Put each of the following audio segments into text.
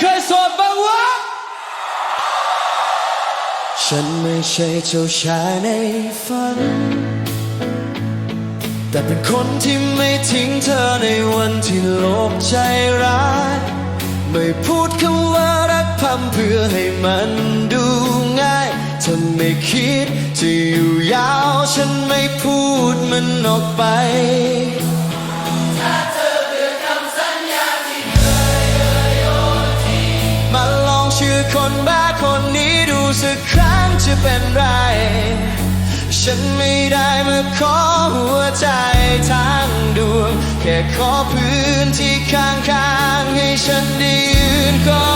เคยโสดบ้างวะ ฉันไม่ใช่เจ้าชายในฝัน แต่เป็นคนที่ไม่ทิ้งเธอในวันที่โลกใจร้ายไม่พูดคำว่ารักพัมเพื่อให้มันดูง่ายเธอไม่คิดจะอยู่ยาว ฉันไม่พูดมันออกไป คนบ้าคนนี้ดูสักครั้งจะเป็นไร ฉันไม่ได้มาขอหัวใจทางดวง แค่ขอพื้นที่ข้างๆให้ฉันได้ยืนก่อน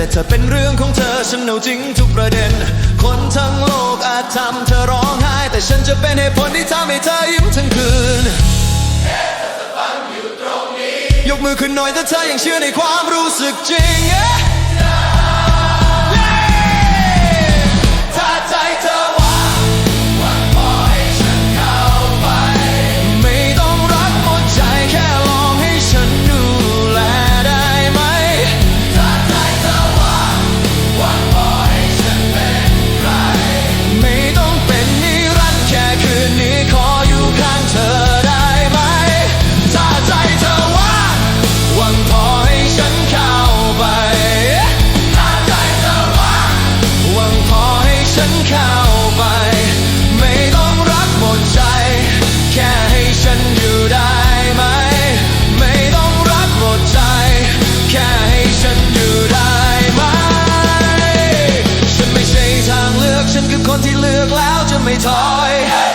แต่เธอเป็นเรื่องของเธอฉันเอาจริงทุกประเด็น คนทั้งโลกอาจทำเธอร้องไห้ แต่ฉันจะเป็นเหตุผลที่ทำให้เธอยิ้มทั้งคืนยกมือขึ้นหน่อยถ้าเธอยังเชื่อในความรู้สึกจริง ที่เลือกแล้วจะไม่ถอย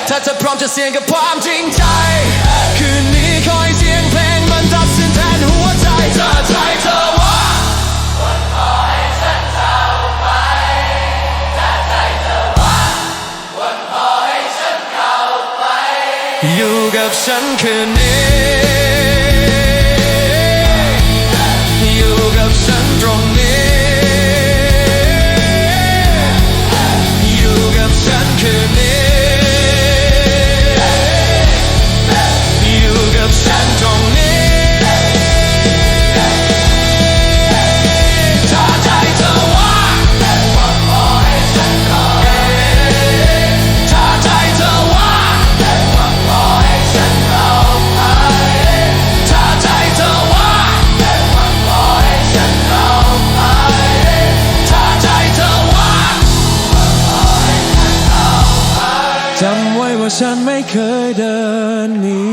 ถ้าเธอพร้อมจะเสี่ยงกับความจริงใจ คืนนี้คอยเสียงเพลงมันตัดสินแทนหัวใจเธอใจเธอว่าอยู่กับฉันคืนนี้ จำไว้ว่าฉันไม่เคยเดินหนี